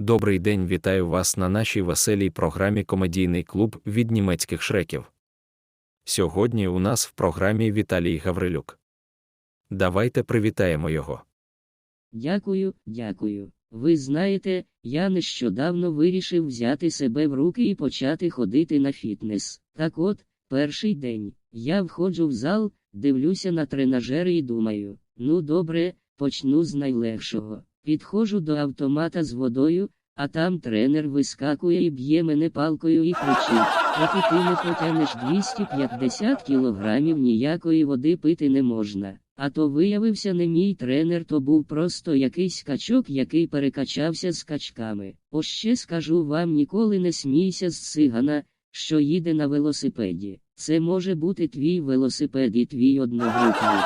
Добрий день, вітаю вас на нашій веселій програмі Комедійний клуб від німецьких шреків. Сьогодні у нас в програмі Віталій Гаврилюк. Давайте привітаємо його. Дякую, дякую. Ви знаєте, я нещодавно вирішив взяти себе в руки і почати ходити на фітнес. Так от, перший день, я входжу в зал, дивлюся на тренажери і думаю: ну добре, почну з найлегшого. Підходжу до автомата з водою, а там тренер вискакує і б'є мене палкою і кричить: Поки ти не потягнеш 250 кілограмів ніякої води пити не можна. А то виявився не мій тренер, то був просто якийсь качок, який перекачався з качками. Ось ще скажу вам ніколи не смійся з цигана, що їде на велосипеді. Це може бути твій велосипед і твій одногрупник.